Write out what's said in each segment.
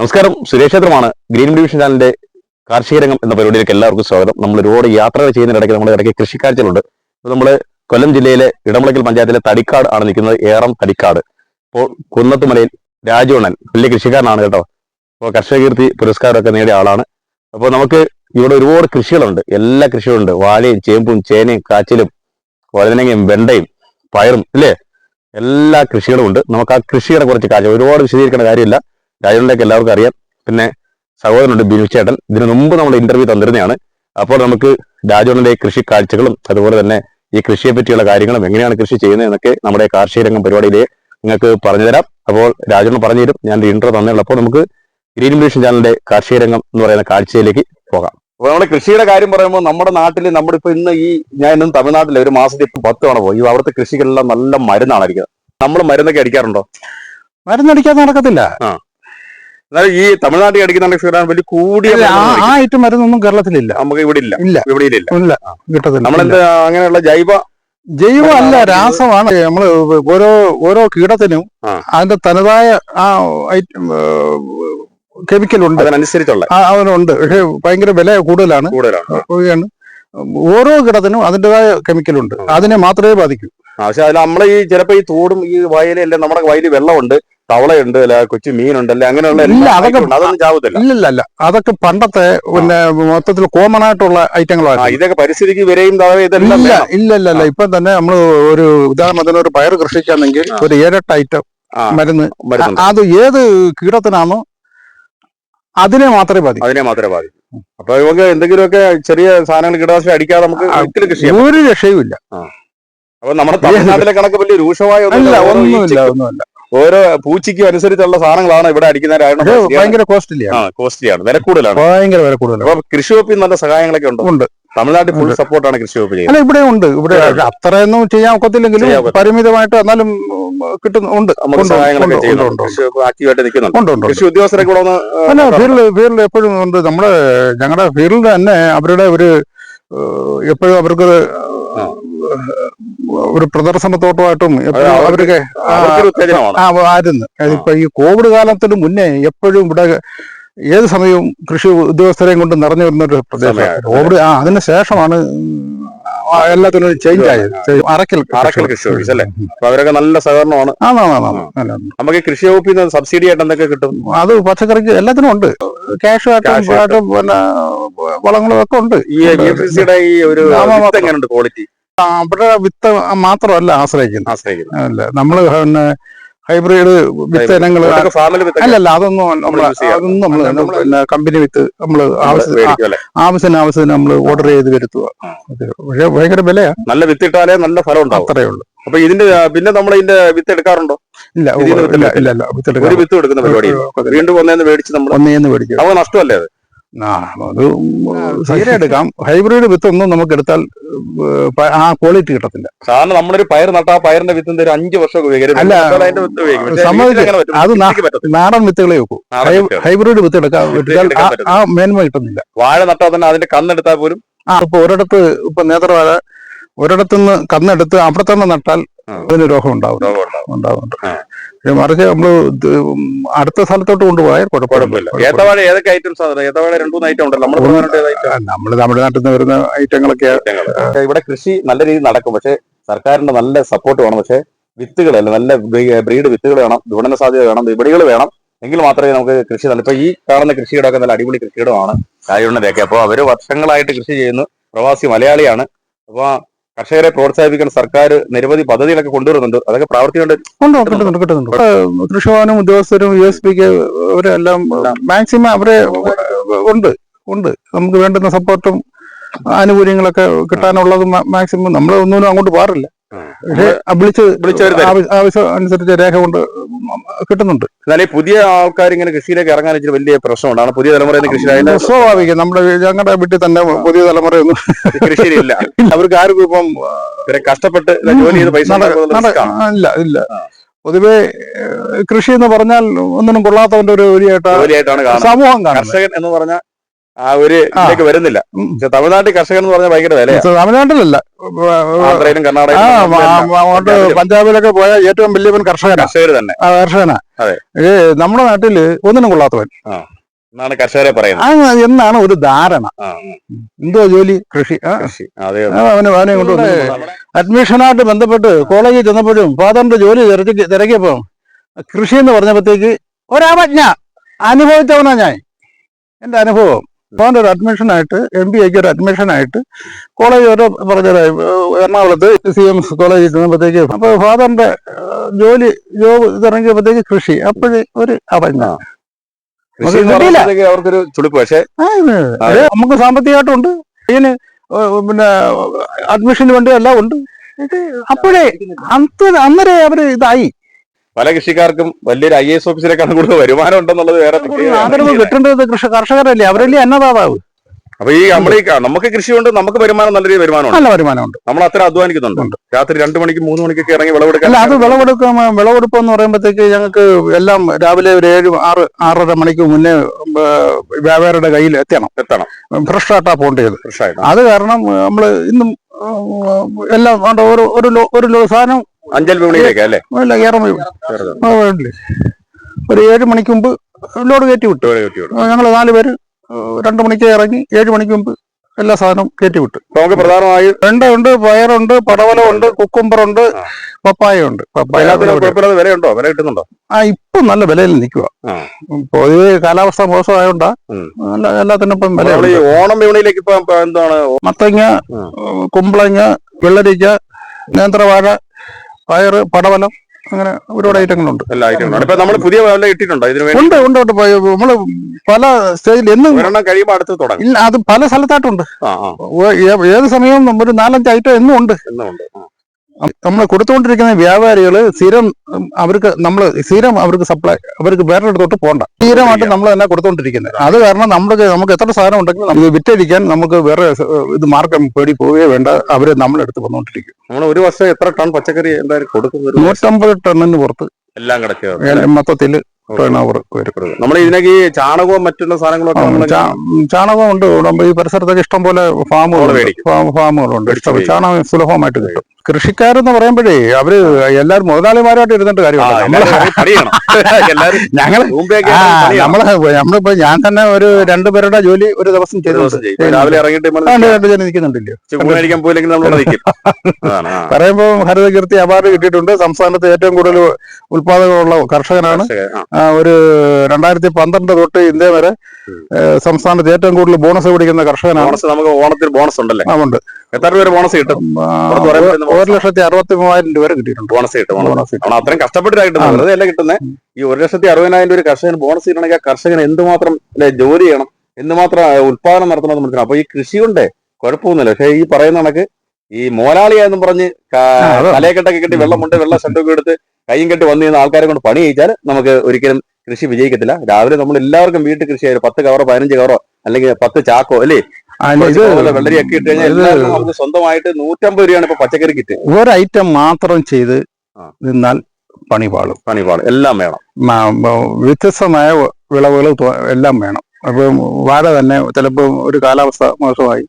നമസ്കാരം. സുരേഷ് ക്ഷേത്രമാണ് green division ചാനലിന്റെ കാർഷിക രംഗം എന്ന പരിപാടിയിലേക്ക് എല്ലാവർക്കും സ്വാഗതം. നമ്മൾ ഒരുപാട് യാത്രകൾ ചെയ്യുന്നതിനിടയ്ക്ക് നമ്മുടെ ഇടയ്ക്ക് കൃഷിക്കാഴ്ചകളുണ്ട്. നമ്മൾ കൊല്ലം ജില്ലയിലെ ഇടമുളയ്ക്കൽ പഞ്ചായത്തിലെ തടിക്കാട് ആണ് നിൽക്കുന്നത്. ഏറം തടിക്കാട്. ഇപ്പോൾ കുന്നത്തുമലയിൽ രാജവണ്ണൻ വലിയ കൃഷിക്കാരനാണ് കേട്ടോ. അപ്പോൾ കർഷകീർത്തി പുരസ്കാരമൊക്കെ നേടിയ ആളാണ്. അപ്പോൾ നമുക്ക് ഇവിടെ ഒരുപാട് കൃഷികളുണ്ട്. എല്ലാ കൃഷികളുണ്ട്. വാഴയും ചേമ്പും ചേനയും കാച്ചിലും വഴുതനങ്ങയും വെണ്ടയും പയറും ഇല്ലേ എല്ലാ കൃഷികളും ഉണ്ട്. നമുക്ക് ആ കൃഷിയുടെ കുറച്ച് കാഴ്ച. ഒരുപാട് വിശദീകരിക്കേണ്ട കാര്യമില്ല. രാജുവിന്റെയൊക്കെ എല്ലാവർക്കും അറിയാം. പിന്നെ സഹോദരനുണ്ട് ബിനു ചേട്ടൻ. ഇതിനു മുമ്പ് നമ്മൾ ഇന്റർവ്യൂ തന്നിരുന്നതാണ് അപ്പോൾ നമുക്ക് രാജുവിന്റെ കൃഷി കാഴ്ചകളും അതുപോലെ തന്നെ ഈ കൃഷിയെ പറ്റിയുള്ള കാര്യങ്ങളും എങ്ങനെയാണ് കൃഷി ചെയ്യുന്നത് എന്നൊക്കെ നമ്മുടെ കാർഷിക രംഗം പരിപാടിയിലെ നിങ്ങൾക്ക് പറഞ്ഞു തരാം. അപ്പോൾ രാജുവിന് പറഞ്ഞു തരും. ഞാൻ ഇൻട്രോ തന്നേയുള്ളൂ. അപ്പോൾ നമുക്ക് ഗ്രീൻ മ്യൂഷൻ ചാനലിന്റെ കാർഷിക രംഗം എന്ന് പറയുന്ന കാഴ്ചയിലേക്ക് പോകാം. അപ്പോൾ നമ്മുടെ കൃഷിയുടെ കാര്യം പറയുമ്പോൾ നമ്മുടെ നാട്ടിൽ നമ്മുടെ ഇപ്പൊ ഇന്ന് ഈ ഞാൻ ഇന്നും തമിഴ്നാട്ടിൽ ഒരു മാസത്തിൽ ഇപ്പൊ പത്ത് തവണ പോയി. അവിടുത്തെ കൃഷികളെല്ലാം നല്ല മരുന്നാണ് അടിക്കുന്നത്. നമ്മൾ മരുന്നൊക്കെ അടിക്കാറുണ്ടോ? മരുന്നടിക്കാതെ നടക്കത്തില്ല. എന്നാൽ ഈ തമിഴ്നാട്ടിൽ അടിക്കുന്ന കൃഷികളാണ് വലിയ കൂടിയ ആ ഐറ്റം മരുന്നൊന്നും കേരളത്തിലില്ല. നമുക്ക് ഇവിടെ ഇല്ല. ഇല്ല. ഇവിടെ ഇല്ല കിട്ടത്തില്ല. നമ്മളെന്താ അങ്ങനെയുള്ള ജൈവ ജൈവ അല്ല രാസമാണ്. നമ്മൾ ഓരോ ഓരോ കീടത്തിനും അതിന്റെ തനതായ ആ ഐറ്റം കെമിക്കൽ ഉണ്ട് അതിനനുസരിച്ചുള്ള. അവനുണ്ട് പക്ഷെ ഭയങ്കര വില കൂടുതലാണ്. കൂടുതലാണ്. ഓരോ കീടത്തിനും അതിന്റെതായ കെമിക്കൽ ഉണ്ട് അതിനെ മാത്രമേ ബാധിക്കൂ. പക്ഷെ അതിൽ നമ്മളെ ഈ ചിലപ്പോ ഈ തോടും ഈ വയലെല്ലാം നമ്മുടെ വയലിൽ വെള്ളമുണ്ട് തവളയുണ്ട് അല്ല കൊച്ചു മീനുണ്ട് അല്ലെ അങ്ങനെയുള്ള ഇല്ല. അതൊന്നും ചാവത്തില്ല. ഇല്ലല്ല അതൊക്കെ പണ്ടത്തെ പിന്നെ മൊത്തത്തിൽ കോമൺ ആയിട്ടുള്ള ഐറ്റങ്ങളാണ് ഇതൊക്കെ പരിസ്ഥിതിക്ക് വിരയും ഇതെല്ലാം ഇല്ല ഇല്ല ഇപ്പൊ തന്നെ നമ്മൾ ഒരു ഉദാഹരണത്തിന് ഒരു പയർ കൃഷിക്കാണെങ്കിൽ ഒരു ഏഴെട്ട് ഐറ്റം മരുന്ന്. അത് ഏത് കീടത്തിനാണോ അതിനെ മാത്രമേ ബാധിക്കൂ. അതിനെ മാത്രമേ ബാധിക്കൂ. അപ്പൊ നമുക്ക് എന്തെങ്കിലുമൊക്കെ ചെറിയ സാധനങ്ങൾ കീടനാശിനി അടിക്കാതെ നമുക്ക് ഒരു രക്ഷയും ഇല്ല അപ്പൊ നമ്മുടെ തമിഴ്നാട്ടിലെ കണക്ക് വലിയ രൂക്ഷമായ ഒന്നുമില്ല. ഓരോ ഒന്നുമില്ല ഓരോ പൂച്ചയ്ക്കും അനുസരിച്ചുള്ള സാധനങ്ങളാണ് ഇവിടെ അടിക്കുന്നത്. പക്ഷേ ഭയങ്കര കോസ്റ്റ്ലിയാണ് കോസ്റ്റ്ലിയാണ് വില കൂടുതലാണ്. ഭയങ്കര വില കൂടുതലാണ്. അപ്പൊ കൃഷി വകുപ്പിൽ നല്ല സഹായങ്ങളൊക്കെ ഉണ്ട്? ഉണ്ട്. തമിഴ്നാട്ടിൽ ഫുൾ സപ്പോർട്ടാണ് കൃഷി വകുപ്പ് ചെയ്യുന്നത്. അല്ല ഇവിടെ ഉണ്ട്. ഇവിടെ ഇവിടെ അത്രയൊന്നും ചെയ്യാൻ ഒക്കത്തില്ലെങ്കിലും പരിമിതമായിട്ട് എന്നാലും കിട്ടുന്നുണ്ട് സഹായങ്ങളൊക്കെ ചെയ്യുന്നുണ്ട്. ആക്റ്റീവായിട്ട് നിൽക്കുന്നുണ്ട്. കൃഷി ഉദ്യോഗസ്ഥരൊക്കെ കൂടെ ഒന്ന് അല്ല ഫീൽഡ് ഫീൽഡ് എപ്പോഴും ഉണ്ട്. നമ്മുടെ ഞങ്ങളുടെ ഫീൽഡ് തന്നെ അവരുടെ ഒരു എപ്പോഴും അവർക്ക്. ഒരു പ്രദർശനത്തോട്ടമായിട്ടും ആ ആയിരുന്നു. ഇപ്പൊ ഈ കോവിഡ് കാലത്തിന് മുന്നേ എപ്പോഴും ഇവിടെ ഏത് സമയവും കൃഷി ഉദ്യോഗസ്ഥരെയും കൊണ്ട് നിറഞ്ഞു വരുന്ന ഒരു പ്രദേശമാണ് കോവിഡ് ആ അതിന് ശേഷമാണ് എല്ലാത്തിനും ചേഞ്ച് ആയത്. അറക്കൽ അറക്കൽ കൃഷി. ഓഫീസ് അല്ലേ? അവരൊക്കെ നല്ല സഹകരണമാണ്. നമുക്ക് കൃഷി വകുപ്പിൽ നിന്ന് സബ്സിഡി ആയിട്ട് എന്തൊക്കെ കിട്ടും? അത് പച്ചക്കറിക്ക് എല്ലാത്തിനും ഉണ്ട്. ക്യാഷ് ആയിട്ടും Cash ആയിട്ടും. ആയിട്ടും പിന്നെ വളങ്ങളും ഒക്കെ ഉണ്ട്. ഈ ഈ ഒരു എങ്ങനെയുണ്ട് ക്വാളിറ്റി അവിടെ വിത്ത് മാത്രമല്ല ആശ്രയിക്കുന്നത്. ആശ്രയിക്കുന്നത്. അല്ല നമ്മൾ പിന്നെ ഹൈബ്രിഡ് വിത്ത് ഇനങ്ങൾ അല്ലല്ല അതൊന്നും നമ്മൾ. അതൊന്നും നമ്മൾ നമ്മൾ പിന്നെ കമ്പനി വിത്ത് നമ്മൾ അല്ലേ? ആവശ്യത്തിന് ആവശ്യത്തിന് നമ്മൾ ഓർഡർ ചെയ്ത് വരുത്തുക. പക്ഷെ ഭയങ്കര വിലയാ. നല്ല വിത്ത് ഇട്ടാലേ നല്ല ഫലം ഉണ്ടാവും. അത്രേ ഉള്ളൂ. അപ്പൊ ഇതിന്റെ പിന്നെ നമ്മൾ ഇതിന്റെ വിത്ത് എടുക്കാറുണ്ടോ? ഇല്ല ഇല്ല. ഇല്ല ഒരു വിത്ത് കൊടുക്കുന്ന പരിപാടി. വീണ്ടും ഒന്നേന്ന് മേടിച്ച് നമ്മൾ ഒന്നേന്ന് മേടിക്കും. നമുക്ക് നഷ്ടമല്ലേ അത്? ആ അത് തീരെ എടുക്കാം. ഹൈബ്രിഡ് വിത്ത് ഒന്നും നമുക്ക് എടുത്താൽ ആ ക്വാളിറ്റി കിട്ടത്തില്ല. സാധാരണ നമ്മളൊരു പയർ നട്ടാ ആ പയറിന്റെ വിത്ത് എന്തൊരു അഞ്ചു വർഷം ഉപയോഗിക്കും. അല്ല, അതിന്റെ വിത്ത് ഉപയോഗിക്കും. പക്ഷേ സമ്മതിച്ചു. വീട്ടിൽ അങ്ങനെ പറ്റും. അത്. നാടൻ വിത്തുകളെ വെക്കൂ. ഹൈബ്രിഡ് വിത്ത് എടുക്കാൻ ആ- മേന്മ കിട്ടുന്നില്ല. വാഴ നട്ടാ തന്നെ അതിന്റെ കന്നെടുത്താൽ പോലും ആ ഇപ്പൊ ഒരിടത്ത് ഇപ്പൊ നേത്രവാഴ ഒരിടത്തുനിന്ന് കന്നെടുത്ത് അവിടെ തന്നെ നട്ടാൽ അതിന് രോഗം ഉണ്ടാവും. ഉണ്ടാവും. ഉണ്ടാവുന്നുണ്ട്. ആ. പക്ഷെ മറിച്ച് നമ്മൾ ഇത് അടുത്ത സ്ഥലത്തോട്ട് കൊണ്ടുപോയാൽ കുഴപ്പമില്ല. ഏത്തവാഴ ഏതൊക്കെ ഐറ്റംസ് ഏത്തവാഴ രണ്ടു ഐറ്റം ഉണ്ടല്ലോ. നമ്മൾ നമ്മൾ തമിഴ്നാട്ടിൽ നിന്ന് വരുന്ന ഐറ്റങ്ങളൊക്കെ. ഇവിടെ കൃഷി നല്ല രീതിയിൽ നടക്കും. പക്ഷെ സർക്കാരിന്റെ നല്ല സപ്പോർട്ട് വേണം. പക്ഷെ വിത്തുകളല്ല നല്ല ബ്രീഡ് വിത്തുകൾ വേണം വിപണന സാധ്യത വേണം വിപണികൾ വേണം. എങ്കിൽ മാത്രമേ നമുക്ക് കൃഷി നല്ല ഇപ്പൊ ഈ കാണുന്ന കൃഷിയിടമൊക്കെ നല്ല അടിപൊളി കൃഷിയിടമാണ്. കായുണ്ണതൊക്കെ അപ്പോൾ അവർ വർഷങ്ങളായിട്ട് കൃഷി ചെയ്യുന്നു. പ്രവാസി മലയാളിയാണ്. അപ്പൊ കർഷകരെ പ്രോത്സാഹിപ്പിക്കുന്ന സർക്കാർ നിരവധി പദ്ധതികളൊക്കെ കൊണ്ടുവരുന്നുണ്ട്. അതൊക്കെ കിട്ടുന്നുണ്ട് കിട്ടുന്നുണ്ട് കൃഷിഭവനും ഉദ്യോഗസ്ഥരും യു എസ് പിക്ക് അവരെല്ലാം മാക്സിമം അവരെ ഉണ്ട് ഉണ്ട്. നമുക്ക് വേണ്ടുന്ന സപ്പോർട്ടും ആനുകൂല്യങ്ങളൊക്കെ കിട്ടാനുള്ളത് മാക്സിമം നമ്മൾ ഒന്നും അങ്ങോട്ട് പാറില്ല പക്ഷേ വിളിച്ച് വിളിച്ചവര് ആവശ്യം അനുസരിച്ച് രേഖ കൊണ്ട് കിട്ടുന്നുണ്ട്. എന്നാലും പുതിയ ആൾക്കാർ ഇങ്ങനെ കൃഷിയിലേക്ക് ഇറങ്ങാൻ ഇച്ചിരി വലിയ പ്രശ്നമുണ്ടാണ്. പുതിയ തലമുറ സ്വാഭാവികം. നമ്മുടെ ഞങ്ങളുടെ വീട്ടിൽ തന്നെ പുതിയ തലമുറയൊന്നും കൃഷിയിലില്ല. അവർക്ക് ആർക്കും ഇപ്പം കഷ്ടപ്പെട്ട് ജോലി ചെയ്ത് പൈസ. ഇല്ല ഇല്ല. പൊതുവേ കൃഷി എന്ന് പറഞ്ഞാൽ ഒന്നിനും കൊള്ളാത്തവന്റെ ഒരു ജോലിയായിട്ടാണ് സമൂഹം കർഷകൻ എന്ന് പറഞ്ഞാൽ ആ ഒരു ഇതിലേക്ക് വരുന്നില്ല. പക്ഷെ തമിഴ്നാട്ടിൽ കർഷകൻ എന്ന് പറഞ്ഞാൽ ഭയങ്കര വില തമിഴ്നാട്ടിലല്ല. ആന്ധ്രയിലും കർണാടകയിലും പഞ്ചാബിലൊക്കെ പോയ ഏറ്റവും വലിയവൻ കർഷകനാ. കർഷകർ തന്നെ. കർഷകനാ. അതെ. ഏ നമ്മുടെ നാട്ടിൽ ഒന്നിനും കൊള്ളാത്തവൻ. എന്നാണ് കർഷകരെ പറയുന്നത്. എന്നാണ് ഒരു ധാരണ. എന്തോ ജോലി? കൃഷി. അവന് അവനെ കൊണ്ട് അഡ്മിഷനായിട്ട് ബന്ധപ്പെട്ട് കോളേജിൽ ചെന്നപ്പോഴും ഫാദറിന്റെ ജോലി തിരക്കി തിരക്കിയപ്പോ കൃഷി എന്ന് പറഞ്ഞപ്പോഴത്തേക്ക് ഒരവജ്ഞ അനുഭവിച്ചവനാ ഞാൻ. എന്റെ അനുഭവം. ഒരു അഡ്മിഷനായിട്ട് എം ബി എക്ക് ഒരു അഡ്മിഷനായിട്ട് കോളേജ് വരെ പറഞ്ഞതായി. എറണാകുളത്ത് സി എം കോളേജിൽ ചെന്നപ്പോഴത്തേക്ക് അപ്പൊ ഫാദറിന്റെ ജോലി ജോബ് ഇറങ്ങിയപ്പോഴത്തേക്ക് കൃഷി. അപ്പോഴേ ഒരു അറിഞ്ഞ. അവർക്കൊരു ചുളിപ്പ് പക്ഷേ നമുക്ക് സാമ്പത്തികമായിട്ടുണ്ട്. ഇതിന് പിന്നെ അഡ്മിഷന് വേണ്ടി എല്ലാം ഉണ്ട്. അപ്പോഴേ അന്ന് അന്നേരെ അവർ ഇതായി. പല കൃഷിക്കാർക്കും വലിയൊരു ഐ എസ് ഓഫീസിലേക്കാണ് കൂടുതൽ വരുമാനം ഉണ്ടെന്നുള്ളത് വേറെ. കിട്ടേണ്ടത് കൃഷി കർഷകരല്ലേ? അവരല്ലേ അന്നദാതാവ്. അപ്പൊ ഈ നമ്മൾ നമുക്ക് കൃഷി കൊണ്ട് നമുക്ക് വരുമാനം നല്ല രീതിയിൽ നല്ല വരുമാനമുണ്ട്. നമ്മൾ അത്ര അധ്വാനിക്കുന്നുണ്ട്. രാത്രി രണ്ടു മണിക്ക് മൂന്ന് മണിക്കൊക്കെ ഇറങ്ങി വിളവെടുക്കാൻ അല്ല അത് വിളവെടുക്കാൻ വിളവെടുപ്പ് എന്ന് പറയുമ്പോഴത്തേക്ക് ഞങ്ങൾക്ക് എല്ലാം രാവിലെ ഒരു ഏഴ് ആറ് ആറര മണിക്ക് മുന്നേ വ്യാപാരിയുടെ കയ്യിൽ എത്തണം. എത്തണം. ഫ്രഷ് ആയിട്ടാ പോകേണ്ടത് ഫ്രഷായിട്ട് അത് കാരണം നമ്മൾ ഇന്നും എല്ലാം ഒരു ഒരു സാധനം അഞ്ചൽ വിപണിയിലേക്ക് അല്ലേ? ഒരു ഏഴ് മണിക്ക് മുമ്പ് ലോഡ് കയറ്റി വിട്ടു. ഞങ്ങൾ നാല് പേര് രണ്ടു മണിക്ക് ഇറങ്ങി ഏഴ് മണിക്ക് മുമ്പ് എല്ലാ സാധനവും കയറ്റി വിട്ടു. നമുക്ക് പ്രധാനമായും വെണ്ടയുണ്ട് പയറുണ്ട് പടവലമുണ്ട് കുക്കുംബറുണ്ട് ആ. പപ്പായുണ്ട് പപ്പായ ഉണ്ട്. വിലയുണ്ടോ? വില കിട്ടുന്നുണ്ടോ? ആ ഇപ്പം നല്ല വിലയിൽ നിൽക്കുക പൊതുവേ കാലാവസ്ഥ മോശമായോണ്ടാ. നല്ല എല്ലാത്തിനും ഇപ്പം വില ഓണം വിപണിയിലേക്ക് ഇപ്പൊ എന്താണ്? മത്തങ്ങ കുമ്പളങ്ങ വെള്ളരിക്ക നേന്ത്രവാഴ പയറ് പടവലം അങ്ങനെ ഒരുപാട് ഐറ്റങ്ങളുണ്ട്. എല്ലാ ഐറ്റങ്ങളും ഇപ്പൊ നമ്മൾ പുതിയ വില കിട്ടിയിട്ടുണ്ടോ ഇതിന് വേണ്ടി ഉണ്ട് ഉണ്ട് ഉണ്ട്. നമ്മൾ പല സ്റ്റേജിൽ എന്നും കഴിയുമ്പോൾ അടുത്ത് തുടങ്ങും. ഇല്ല അത് പല സ്ഥലത്തായിട്ടുണ്ട്. ഏത് സമയവും ഒരു നാലഞ്ച് ഐറ്റം എന്നും ഉണ്ട്. എന്നുണ്ട് ആ. നമ്മൾ കൊടുത്തുകൊണ്ടിരിക്കുന്ന വ്യാപാരികൾ സ്ഥിരം അവർക്ക് നമ്മൾ സ്ഥിരം അവർക്ക് സപ്ലൈ അവർക്ക് വേറെ അടുത്തോട്ട് പോകണ്ട സ്ഥിരമായിട്ട് നമ്മൾ തന്നെ കൊടുത്തുകൊണ്ടിരിക്കുന്നത്. അത് കാരണം നമുക്ക് നമുക്ക് എത്ര സാധനം ഉണ്ടെങ്കിലും നമുക്ക് വിറ്റഴിക്കാൻ നമുക്ക് വേറെ ഇത് മാർക്കം പേടി പോവുകയോ വേണ്ട. അവർ നമ്മളെടുത്ത് വന്നുകൊണ്ടിരിക്കും നമ്മൾ ഒരു വർഷം എത്ര ടൺ പച്ചക്കറി എന്തായാലും കൊടുക്കുന്നത് നൂറ്റമ്പത് ടണ്ണിന് പുറത്ത് എല്ലാം കിടക്കുക മൊത്തത്തിൽ ടേൺ ഓവർ വരും. നമ്മൾ ഇതിനൊക്കെ ഈ ചാണകവും മറ്റുള്ള സാധനങ്ങളൊക്കെ ചാണകം ഉണ്ട് നമ്മുടെ ഈ പരിസരത്തൊക്കെ ഇഷ്ടം പോലെ ഫാമുകളുണ്ട്. ഫാമുകളുണ്ട് ഇഷ്ടം. ചാണകം സുലഭമായിട്ട് കിട്ടും. കൃഷിക്കാരെന്ന് പറയുമ്പോഴേ അവർ എല്ലാവരും മുതലാളിമാരായിട്ട് ഇരുന്നിട്ട് കാര്യമാണ് കാര്യമില്ല നമ്മൾ നമ്മളിപ്പോ ഞാൻ തന്നെ ഒരു രണ്ടുപേരുടെ ജോലി ഒരു ദിവസം ചെയ്തു. രാവിലെ ഇറങ്ങിയിട്ട് നിൽക്കുന്നുണ്ടല്ലോ. ഊണ് നമ്മൾ നിൽക്കും. അതാണ് ആ. പറയുമ്പോ ഹരിതകീർത്തി അവാർഡ് കിട്ടിയിട്ടുണ്ട്. സംസ്ഥാനത്ത് ഏറ്റവും കൂടുതൽ ഉത്പാദകമുള്ള കർഷകനാണ്. ഒരു രണ്ടായിരത്തി പന്ത്രണ്ട് തൊട്ട് ഇന്ത്യ വരെ സംസ്ഥാനത്ത് ഏറ്റവും കൂടുതൽ ബോണസ് പിടിക്കുന്ന കർഷകനാണ്. ബോണസ് നമുക്ക് ഓണത്തിന് ബോണസ് ഉണ്ടല്ലേ? ഉണ്ട്. എത്ര രൂപ വരെ ബോണസ് കിട്ടും? ഒരു ലക്ഷത്തി അറുപത്തി മൂവായിരം രൂപ വരെ കിട്ടിയിട്ടുണ്ട്. ബോണസ് കിട്ടും ബോണസ് അത്രയും കഷ്ടപ്പെട്ടിട്ടായിട്ട്. അല്ല കിട്ടുന്നത് ഈ ഒരു ലക്ഷത്തി അറുപതിനായിരം രൂപ കർഷകന് ബോണസ് കിട്ടണമെങ്കിൽ ആ കർഷകൻ എന്തുമാത്രം ജോലി ചെയ്യണം എന്തുമാത്രം ഉത്പാദനം നടത്തണമെന്ന് മനസ്സിലാവും അപ്പൊ ഈ കൃഷി കൊണ്ടേ കുഴപ്പമൊന്നുമില്ല. പക്ഷേ ഈ പറയുന്ന കണക്ക് ഈ മോലാളിയാന്നും പറഞ്ഞ് തലയക്കെട്ടൊക്കെ കെട്ടി വെള്ളം വെള്ള വെള്ളം ഷട്ടൊക്കെ എടുത്ത് കൈയും കെട്ടി വന്നു ചെയ്യുന്ന ആൾക്കാരെ കൊണ്ട് പണി ചെയ്യിച്ചാൽ നമുക്ക് ഒരിക്കലും കൃഷി വിജയിക്കത്തില്ല. രാവിലെ നമ്മൾ എല്ലാവർക്കും വീട്ടിൽ കൃഷി ആയാലും പത്ത് കവറോ പതിനഞ്ച് കവറോ അല്ലെങ്കിൽ പത്ത് ചാക്കോ അല്ലേ? വെള്ളരിയൊക്കെ ഇട്ട് കഴിഞ്ഞാൽ എല്ലാവർക്കും നമുക്ക് സ്വന്തമായിട്ട് നൂറ്റമ്പത് രൂപയാണ് ഇപ്പൊ പച്ചക്കറി കിറ്റ് ഒരു ഐറ്റം മാത്രം ചെയ്ത് നിന്നാൽ പണിപാളും പണിപാളും എല്ലാം വേണം. വ്യത്യസ്തമായ വിളവുകൾ എല്ലാം വേണം. അപ്പം വാഴ തന്നെ ചിലപ്പോൾ ഒരു കാലാവസ്ഥ മോശമായി.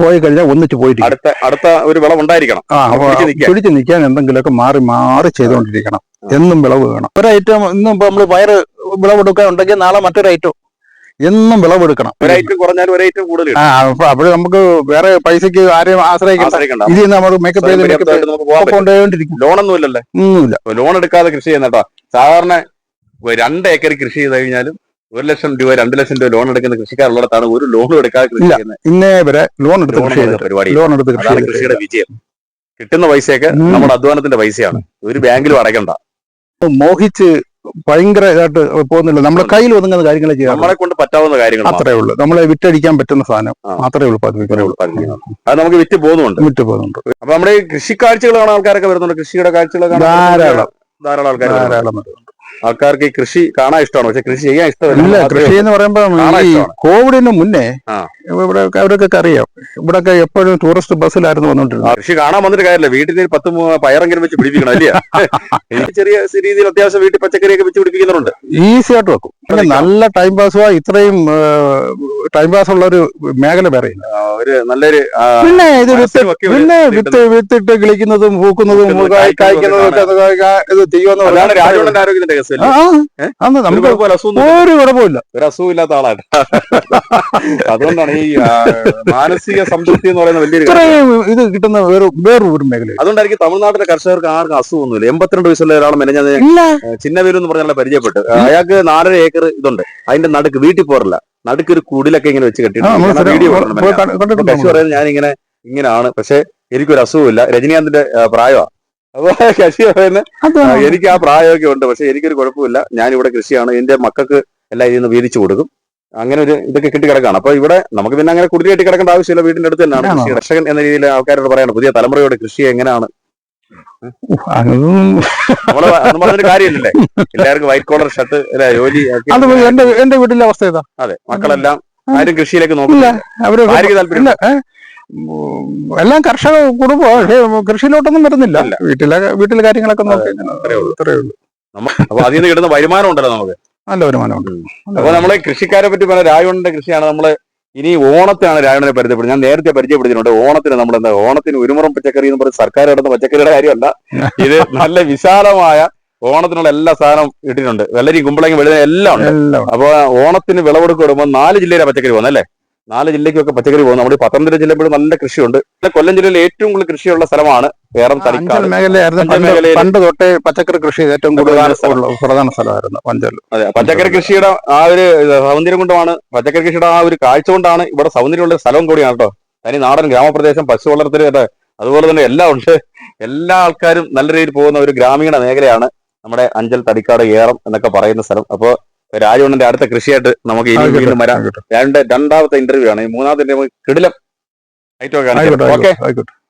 പോയി കഴിഞ്ഞാൽ ഒന്നിച്ച് പോയിട്ട് അടുത്ത അടുത്ത ഒരു വിളവ് ഉണ്ടായിരിക്കണം. ആ പിടിച്ച് നിൽക്കാൻ. എന്തെങ്കിലുമൊക്കെ മാറി മാറി ചെയ്തുകൊണ്ടിരിക്കണം. എന്നും വിളവ് വേണം. ഒരു ഐറ്റം ഇന്നും ഇപ്പൊ നമ്മൾ പയറ് വിളവെടുക്കാൻ ഉണ്ടെങ്കിൽ നാളെ മറ്റൊരു ഐറ്റം എന്നും വിളവെടുക്കണം. ഒരു ഐറ്റം ഒരു ഐറ്റം കൂടുതൽ ആ അപ്പൊ അപ്പോഴ് നമുക്ക് വേറെ പൈസക്ക് ആരെയും ആശ്രയിക്കണം ആശ്രയിക്കണ്ട. ഇതിൽ നമ്മൾ മേക്കപ്പ് ചെയ്ത് ലോണൊന്നും ഇല്ലല്ലേ? ഒന്നുമില്ല. ലോൺ എടുക്കാതെ കൃഷി ചെയ്യുന്നട്ടോ സാധാരണ രണ്ട് ഏക്കർ കൃഷി ചെയ്ത് കഴിഞ്ഞാലും ഒരു ലക്ഷം രൂപ രണ്ട് ലക്ഷം രൂപ ലോൺ എടുക്കുന്ന കൃഷിക്കാരുള്ളിടത്താണ് ഒരു ലോൺ എടുക്കാതെ കൃഷി. ചെയ്യുന്നത്. ഇന്നേ വരെ ലോൺ എടുത്ത് കൃഷി പരിപാടി. ലോൺ എടുത്ത് അതാണ് കൃഷിയുടെ വിജയം. കിട്ടുന്ന പൈസയൊക്കെ നമ്മുടെ അധ്വാനത്തിന്റെ പൈസയാണ്. ഒരു ബാങ്കിലും അടയ്ക്കണ്ട. മോഹിച്ച് ഭയങ്കര ഇതായിട്ട് പോകുന്നില്ല. നമ്മുടെ കയ്യിൽ ഒതുങ്ങുന്ന കാര്യങ്ങളെ ചെയ്യാം നമ്മളെ കൊണ്ട് പറ്റാവുന്ന കാര്യങ്ങൾ അത്രേ ഉള്ളൂ. നമ്മളെ വിറ്റടിക്കാൻ പറ്റുന്ന സാധനം. മാത്രമേ ഉള്ളൂ. അത് നമുക്ക് വിറ്റ് പോകുന്നുണ്ട്. വിറ്റ് പോകുന്നുണ്ട്. അപ്പൊ നമ്മുടെ ഈ കൃഷി കാഴ്ചകൾ കാണാൻ ആൾക്കാരൊക്കെ വരുന്നുണ്ട്. കൃഷിയുടെ കാഴ്ചകൾ കാണാൻ ധാരാളം. ധാരാളം ആൾക്കാർ ധാരാളം. ആൾക്കാർക്ക് ഈ കൃഷി കാണാൻ ഇഷ്ടമാണ്. പക്ഷെ കൃഷി ചെയ്യാൻ ഇഷ്ടമല്ല. കൃഷി എന്ന് പറയുമ്പോൾ ഈ കോവിഡിന് മുന്നേ. ഇവിടെ അവരൊക്കെ അറിയാം. ഇവിടൊക്കെ എപ്പോഴും ടൂറിസ്റ്റ് ബസ്സിലായിരുന്നു വന്നോണ്ടിരുന്നത്. കൃഷി കാണാൻ വന്നിട്ട് കാര്യമില്ല. വീട്ടിൽ നിന്ന് പത്ത് പയറെങ്കിലും വെച്ച് പിടിപ്പിക്കണം അല്ലേ? എനിക്ക് ചെറിയ രീതിയിൽ അത്യാവശ്യം വീട്ടിൽ പച്ചക്കറിയൊക്കെ വെച്ച് പിടിപ്പിക്കുന്നുണ്ട്. ഈസി ആയിട്ട് വെക്കും. നല്ല ടൈം പാസ്സുവാ ഇത്രയും ടൈം പാസ് ഉള്ള ഒരു മേഖല വേറെ ഇല്ല. ആ, ഒരു നല്ലൊരു ആ, പിന്നെ ഇത് വിത്ത് പിന്നെ വിത്ത് വിത്തിട്ട് കിളിക്കുന്നതും പൂക്കുന്നതും പൂക്കുന്നത്, കായ്- കായ്ക്കുന്നതും ചെയ്യുമെന്ന് ഒരു നമുക്ക് കുഴപ്പമില്ല, ഒരു കുഴപ്പമില്ല. ഒരു അസുഖമില്ലാത്ത ആളാണ്. അതുകൊണ്ടാണ് ഈ മാനസിക സംതൃപ്തി എന്ന് പറയുന്ന വലിയൊരു. ഇത്രയും ഇത് കിട്ടുന്ന വേറെ വേറെ മേഖല അതുകൊണ്ടായിരിക്കും തമിഴ്നാട്ടിലെ കർഷകർക്ക് ആർക്കും അസുഖമൊന്നുമില്ല. എൺപത്തിരണ്ട് വയസ്സുള്ള ഒരാൾ മെനഞ്ഞ ചിന്നവേലു എന്ന് പറഞ്ഞാൽ പരിചയപ്പെട്ടു. അയാൾക്ക് നാലര ഏക്കർ ഇതുണ്ട്. അതിന്റെ നടുക്ക് വീട്ടിൽ പോറില്ല നടുക്ക് ഒരു കുടിലൊക്കെ ഇങ്ങനെ വെച്ച് പോയി കശി പറയുന്നത് ഞാൻ ഇങ്ങനെ ഇങ്ങനെയാണ് പക്ഷെ എനിക്കൊരു അസുഖമില്ല രജനീകാന്തിന്റെ പ്രായമാണ് അപ്പൊ കശി പറയുന്നത് എനിക്ക് ആ പ്രായമൊക്കെ ഉണ്ട്. പക്ഷെ എനിക്കൊരു കുഴപ്പമില്ല. ഞാൻ ഇവിടെ കൃഷിയാണ്. എന്റെ മക്കൾക്ക് എല്ലാം ഇതിൽ നിന്ന് വീതിച്ചു കൊടുക്കും. അങ്ങനെ ഒരു ഇതൊക്കെ കിട്ടി കിടക്കാണ്. അപ്പൊ ഇവിടെ നമുക്ക് പിന്നെ അങ്ങനെ കുടിൽ കിടക്കേണ്ട ആവശ്യമില്ല. വീടിന്റെ അടുത്ത് തന്നെയാണ്? കൃഷി. കർഷകൻ എന്ന രീതിയിൽ ആൾക്കാരോട് പറയാണ് പുതിയ തലമുറയോട് കൃഷി എങ്ങനെയാണ് കാര്യമില്ലല്ലേ എല്ലാവർക്കും വൈറ്റ് കോളർ ഷർട്ട് ജോലി അത് എന്റെ എന്റെ വീട്ടിലെ അവസ്ഥ ഇതാ. അതെ മക്കളെല്ലാം. ആരും കൃഷിയിലേക്ക് നോക്കില്ല അവർ താല്പര്യം? എല്ലാം കർഷക കുടുംബം പക്ഷേ കൃഷിയിലോട്ടൊന്നും വരുന്നില്ല. വീട്ടിലെ വീട്ടിലെ കാര്യങ്ങളൊക്കെ നോക്കി. അത്രേ ഉള്ളൂ. അപ്പൊ അതിൽ നിന്ന് കിട്ടുന്ന വരുമാനം ഉണ്ടല്ലോ നമുക്ക്. നല്ല വരുമാനമുണ്ട് അപ്പൊ നമ്മളെ കൃഷിക്കാരെ പറ്റി പറഞ്ഞ രാജുണ്ടെ കൃഷിയാണ് നമ്മൾ ഇനി ഓണത്തിനാണ് രാവണനെ പരിചയപ്പെടുന്നത്. ഞാൻ നേരത്തെ പരിചയപ്പെടുത്തിയിട്ടുണ്ട്. ഓണത്തിന് നമ്മൾ എന്താ ഓണത്തിന് ഒരുമുറം പച്ചക്കറി എന്ന് പറഞ്ഞ സർക്കാർ ഇടുന്ന പച്ചക്കറിയുടെ കാര്യമല്ല. ഇത് നല്ല വിശാലമായ ഓണത്തിനുള്ള എല്ലാ സാധനവും ഇട്ടിട്ടുണ്ട്. വെള്ളരി കുമ്പളങ്ങി വെളുത എല്ലാം ഉണ്ട്. അപ്പൊ ഓണത്തിന് വിളവെടുപ്പ് വരുമ്പോൾ നാല് ജില്ലയിലെ പച്ചക്കറി പോകുന്നല്ലേ നാല് ജില്ലയ്ക്കൊക്കെ പച്ചക്കറി പോകുന്നു. നമ്മുടെ പത്തനംതിട്ട ജില്ലയിൽ നല്ല കൃഷിയുണ്ട്. കൊല്ലം ജില്ലയിൽ ഏറ്റവും കൂടുതൽ കൃഷിയുള്ള സ്ഥലമാണ് വേറെ തളിക്കാട് മേഖലയായിരുന്നു. പണ്ട് തൊട്ടേ പച്ചക്കറി കൃഷി ഏറ്റവും കൂടുതൽ പ്രധാന സ്ഥലമായിരുന്നു പഞ്ചൽ അതെ പച്ചക്കറി കൃഷിയുടെ ആ ഒരു സൗന്ദര്യം കൊണ്ടുമാണ് പച്ചക്കറി കൃഷിയുടെ ആ ഒരു കാഴ്ച കൊണ്ടാണ് ഇവിടെ സൗന്ദര്യമുള്ള സ്ഥലം സ്ഥലവും കൂടിയാണ് കേട്ടോ. തനി നാടൻ ഗ്രാമപ്രദേശം പശു വളർത്തൽ കേട്ടോ. അതുപോലെ തന്നെ എല്ലാം ഉണ്ട്. എല്ലാ ആൾക്കാരും നല്ല രീതിയിൽ പോകുന്ന ഒരു ഗ്രാമീണ മേഖലയാണ് നമ്മുടെ അഞ്ചൽ തടിക്കാട് ഏറം എന്നൊക്കെ പറയുന്ന സ്ഥലം. അപ്പോ രാജവണ്ണന്റെ അടുത്ത കൃഷിയായിട്ട് നമുക്ക് ഇനി വീണ്ടും വരാം. രണ്ട് രണ്ടാമത്തെ ഇന്റർവ്യൂ ആണ്. ഈ മൂന്നാമത്തെ കിടിലം. Item okay